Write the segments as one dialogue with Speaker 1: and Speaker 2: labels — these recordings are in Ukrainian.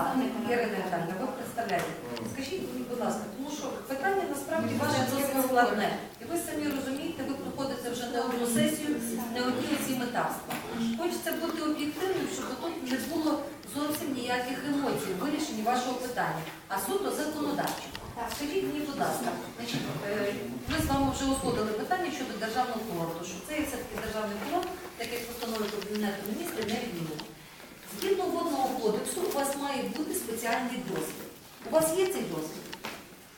Speaker 1: Ірина Віталіївна, ви представляєте. Скажіть мені, будь ласка, тому що питання насправді ваше досить складне. І ви самі розумієте, ви проходите вже не одну сесію, не одні ці метавства. Хочеться бути об'єктивним, щоб тут не було зовсім ніяких емоцій у вирішенні вашого питання, а суто законодавчо. Скажіть мені, будь ласка, значить, е, ми з вами вже узгодили питання щодо державного курорту, що це є все-таки державний курорт, так як постанови Кабінету міністрів не відмінено. Згідно водного кодексу, у вас має бути спеціальний досвід. У вас є цей досвід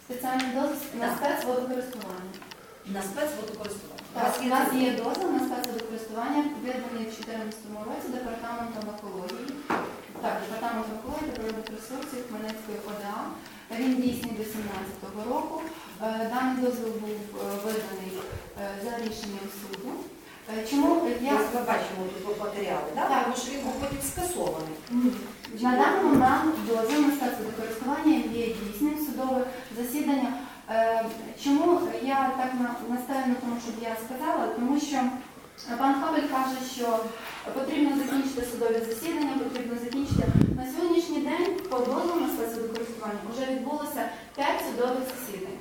Speaker 2: Спеціальний дозвіл на спецводокористування.
Speaker 1: на спецводокористування. У
Speaker 2: Так, у нас є дозвіл на спецводокористування, виданий в 2014 році департаментом екології. Так, департаментом екології та природних ресурсів Хмельницької ОДА. Він дійсний до 2017 року. Е, Даний дозвіл був е, виданий е, за рішенням суду. Чому я
Speaker 1: Ми бачимо тут матеріали, да?
Speaker 2: Так.
Speaker 1: тому що він був потім скасований.
Speaker 2: На даний момент дозвіл на спецводокористування є дійсним судове засідання. Е, Чому я так настаю на тому, щоб я сказала? Тому що пан Хабель каже, що потрібно закінчити судові засідання, потрібно закінчити. На сьогоднішній день по дозволу на спецводокористування вже відбулося 5 судових засідань.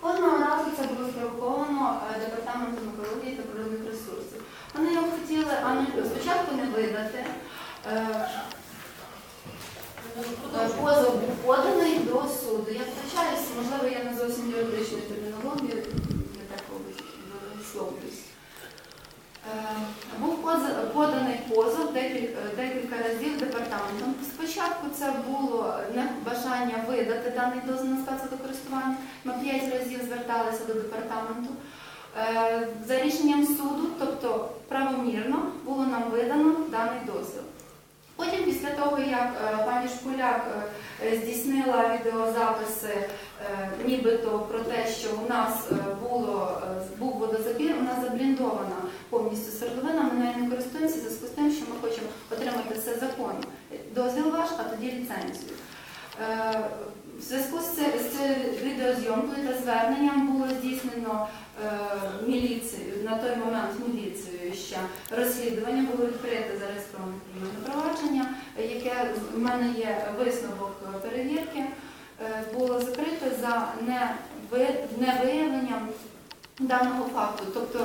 Speaker 2: Кожного разу це було спровоковано е, департаментом екології та природних ресурсів. Вони його хотіли ану- спочатку не видати. е. Позов був поданий до суду. Я втрачаюся, можливо, я не зовсім юридичної термінології, не так висловлююсь. Е, Був поданий позов декілька, разів департаментом. Спочатку це було не бажання видати даний дозвіл на спецводокористування. Ми п'ять разів зверталися до департаменту. Е, За рішенням суду, тобто правомірно, було нам видано даний дозвіл. Потім, після того, як е, пані Шкуляк е, здійснила відеозаписи е, нібито про те, що у нас було, був водозабір, нас забліндована повністю свердловина, ми нею не користуємося в зв'язку з тим, що ми хочемо отримати все законно. Дозвіл ваш, а тоді ліцензію. В зв'язку з цією відеозйомкою та зверненням було здійснено міліцією, на той момент міліцією ще розслідування, було відкрите зареєстроване кримінальне провадження, яке в мене є висновок перевірки, е, було закрите за неви- невиявленням даного факту. Тобто